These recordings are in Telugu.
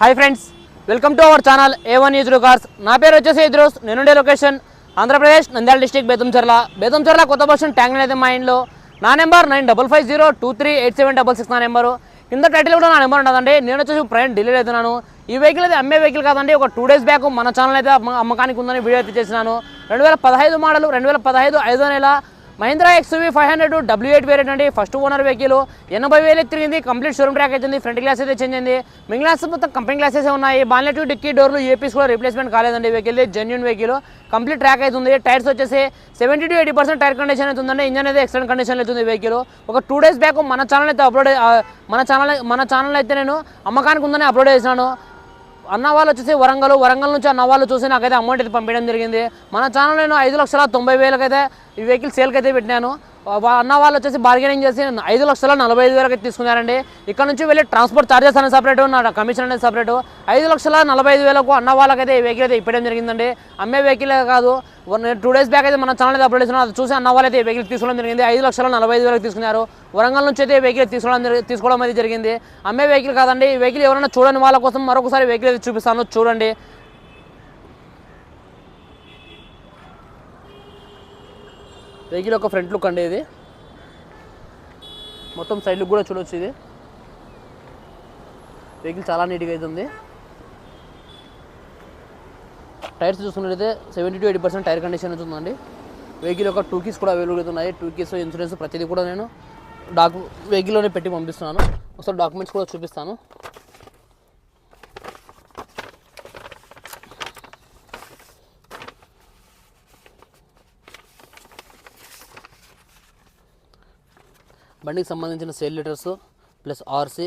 Hi friends welcome to our channel A one is cars నా పేరు వచ్చేసి ఇద్రోస్ నేనుండే లొకేషన్ ఆంధ్రప్రదేశ్ నంద్యాల డిస్టిక్ బేతంచర్ల బేతంచర్ల కొత్త బస్సు ట్యాంక్ అయితే మా ఇంట్లో. నా number nine double five zero two three eight seven double six నా నెంబరు కింద టైటిల్ కూడా నా నెంబర్ ఉండదండి నేను వచ్చేసి ప్రయాణం ఢిల్లీలో అవుతున్నాను. ఈ వెహికల్ అయితే అమ్మే వెహికల్ కాదండి. ఒక టూ డేస్ బ్యాక్ మన ఛానల్ అయితే అమ్మకానికి ఉందని వీడియో అయితే చేసినాను. రెండు వేల పదహైదు మోడల్ రెండు వేల పదహైదు ఐదో నెల Mahindra XUV five hundred W eight variant అండి. ఫస్ట్ ఓనర్ వెహికల్ ఎనభై వేలు తిరిగింది. కంప్లీట్ షోరూమ్ ట్రాక్ అయితే ఫ్రంట్ గ్లాస్ అయితే చేంజ్ అయింది. మిగిలిన గ్లాస్ మొత్తం కంపెనీ గ్లాసెస్ ఉన్నాయి. బాన్లెట్ డిక్కీ డోర్లు ఏపీస్ కూడా రీప్లేస్మెంట్ కాలేదండి. Vehicle genuine vehicle complete track అవుతుంది టైర్స్ వచ్చేసి seventy to eighty percent tyre condition అయితే ఇంజన్ అయితే ఎక్సలెంట్ కండిషన్ అవుతుంది వెహికల్ ఒక టూ డేస్ బ్యాక్ మన ఛానల్ అయితే అప్లోడ్ మన ఛానల్ మన ఛానల్ అయితే నేను అమ్మకానికి ఉందని అప్లోడ్ చేసినాను. అన్న వాళ్ళు వచ్చేసి వరంగల్ వరంగల్ నుంచి అన్న వాళ్ళు చూసి నాకైతే అమౌంట్ అయితే పంపించడం జరిగింది. మన ఛానల్ నేను ఐదు లక్షల తొంభై వేలకైతే ఈ వెహికల్ సేల్కి అయితే పెట్టినాను. అన్న వాళ్ళు వచ్చేసి బార్గెనింగ్ చేసి ఐదు లక్షల నలభై ఐదు వేలకి తీసుకున్నారండి. ఇక్కడ నుంచి వెళ్ళి ట్రాన్స్పోర్ట్ చార్జెస్ అనేది సపరేట్ నా కమిషన్ అనేది సపరేట్ ఐదు లక్షల నలభై ఐదు వేలకు అన్న వాళ్ళకైతే ఈ వెహికల్ అయితే ఇప్పడం జరిగిందండి. అమ్మే వెహికల్ కాదు టూ డేస్ బ్యాక్ అయితే మన ఛానల్ అయితే అప్లోడ్ చేసిన అది చూసి అన్న వాళ్ళు అయితే ఈ వెహికల్ తీసుకోవడం జరిగింది. ఐదు లక్షల నలభై ఐదు వేలకు తీసుకున్నారు. వరంగల్ నుంచి అయితే ఈ వెహికల్ తీసుకోవడం తీసుకోవడం అయితే జరిగింది. అమ్మే వెహికల్ కాదండి. ఈ వెహికల్ ఎవరైనా చూడని వాళ్ళ కోసం మరొకసారి వెహికల్ అయితే చూపిస్తాను. చూడండి. వెహికల్ యొక్క ఫ్రంట్ లుక్ అండి ఇది. మొత్తం సైడ్ లుక్ కూడా చూడొచ్చు ఇది. వెహికల్ చాలా నీట్గా అవుతుంది టైర్స్ చూసుకున్నట్లయితే seventy to eighty percent tyre condition అయితే ఉందండి. వెహికల్ యొక్క టూ కీస్ కూడా అవైలబుల్ అవుతున్నాయి టూ కీస్ ఇన్సూరెన్స్ ప్రతిదీ కూడా నేను డాక్యు వెహికల్లోనే పెట్టి పంపిస్తున్నాను. ఒకసారి డాక్యుమెంట్స్ కూడా చూపిస్తాను. బండికి సంబంధించిన sale letters plus RC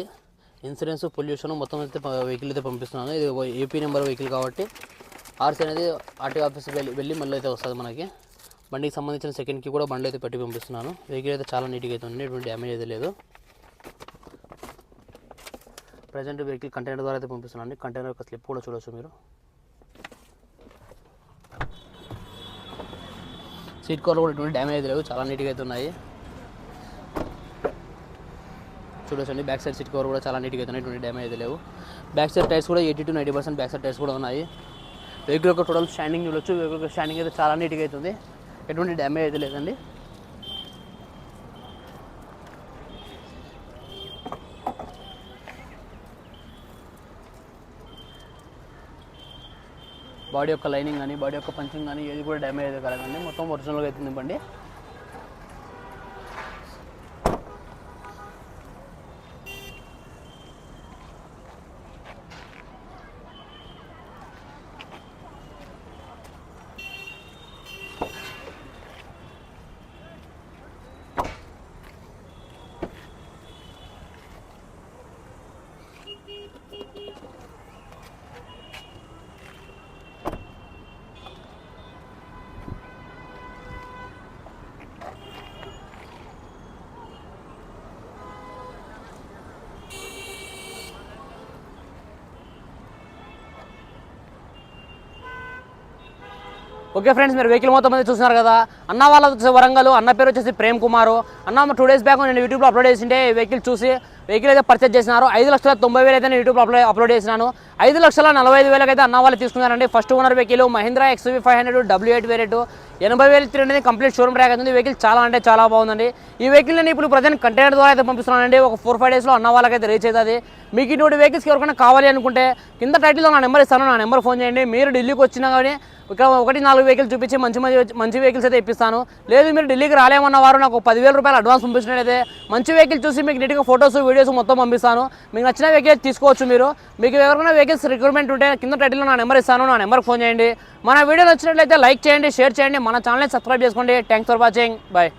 insurance pollution మొత్తం అయితే వెహికల్ అయితే పంపిస్తున్నాను. ఇది ఒక ఏపీ నెంబర్ వెహికల్ కాబట్టి ఆర్సీ అనేది ఆర్టీ ఆఫీస్కి వెళ్ళి వెళ్ళి మళ్ళీ అయితే వస్తుంది మనకి. బండికి సంబంధించిన సెకండ్కి కూడా బండి అయితే పెట్టి పంపిస్తున్నాను. వెహికల్ అయితే చాలా నీట్గా అయితే ఉంది. ఎటువంటి డ్యామేజ్ అయితే లేదు. ప్రజెంట్ వెహికల్ కంటైనర్ ద్వారా అయితే పంపిస్తున్నాను. కంటైనర్ యొక్క స్లిప్ కూడా చూడవచ్చు మీరు. సీట్ కవర్ కూడా ఎటువంటి డ్యామేజ్ అయితే లేవు చాలా నీట్గా అయితే ఉన్నాయి. చూడొచ్చండి. బ్యాక్ సైడ్ సీట్ కవర్ కూడా చాలా నీట్గా అయితే ఎటువంటి డ్యామేజ్ అయితే లేవు. బ్యాక్ సైడ్ టైర్స్ కూడా eighty to ninety percent back side tyres కూడా ఉన్నాయి. వెహికల్ యొక్క టోటల్ స్టాండింగ్ చూడొచ్చు. వెహికల్ యొక్క స్టాండింగ్ అయితే చాలా నీట్గా అవుతుంది ఎటువంటి డ్యామేజ్ అయితే లేదండి. బాడీ యొక్క లైనింగ్ కానీ బాడీ యొక్క పంచింగ్ కానీ ఏది కూడా డ్యామేజ్ అయితే కలగండి మొత్తం ఒరిజినల్గా అవుతుంది బండి. ఓకే ఫ్రెండ్స్ మీరు వెహికల్ మొత్తం మంది చూస్తున్నారు కదా. అన్న వాళ్ళ వరంగల్ అన్న పేరు వచ్చేసి ప్రేమ్ కుమారు. అన్న టూ డేస్ బ్యాక్ నేను యూట్యూబ్లో అప్లోడ్ చేసింటే వెహికల్ చూసి వెహికల్ అయితే పర్చేజ్ చేసినారు. ఐదు లక్షల తొంభై వేలు అయితే నేను యూట్యూబ్లో అప్లోడ్ అప్లోడ్ చేసినాను. ఐదు లక్షల నలభై ఐదు వేలకైతే అన్న వాళ్ళు తీసుకున్నారండి. First owner vehicle Mahindra XUV five hundred W eight variant ఎనభై వేలు తిరిగి కంప్లీట్ షోరూమ్ ట్రాక్ అవుతుంది వెహికల్ చాలా అంటే చాలా బాగుందండి. ఈ వెహికల్ నేను ఇప్పుడు ప్రజెంట్ కంటైనర్ ద్వారా అయితే పంపిస్తున్నానండి. ఒక ఫోర్ ఫైవ్ డేస్లో అన్న వాళ్ళకైతే రీచ్ అవుతుంది. మీకు ఇటువంటి వెహికల్స్కి ఎవరికైనా కావాలి అనుకుంటే కింద టైటిల్లో నా నెంబర్ ఇస్తాను. నా నెంబర్ ఫోన్ చేయండి. మీరు ఢిల్లీకి వచ్చినా కానీ ఒక ఒకటి నాలుగు వెహికల్స్ చూపించి మంచి మంచి మంచి వెహికల్స్ అయితే ఇప్పిస్తాను. లేదు మీరు ఢిల్లీకి రాలేమన్న వారు నాకు పదివేల రూపాయలు అడ్వాన్స్ పంపించినట్లయితే మంచి వెహికల్ చూసి మీకు నీట్గా ఫొటోస్ వీడియోస్ మొత్తం పంపిస్తాను. మీకు నచ్చిన వెహికల్స్ తీసుకోవచ్చు మీరు. మీకు ఎవరైనా వెహికల్స్ రిక్రూట్మెంట్ ఉంటే కింద టైటిల్లో నా నెంబర్ ఇస్తాను. నా నెంబర్ ఫోన్ చేయండి. మన వీడియో నచ్చినట్లయితే లైక్ చేయండి షేర్ చేయండి. మన ఛానల్ని సబ్స్క్రైబ్ చేసుకోండి. Thanks for watching bye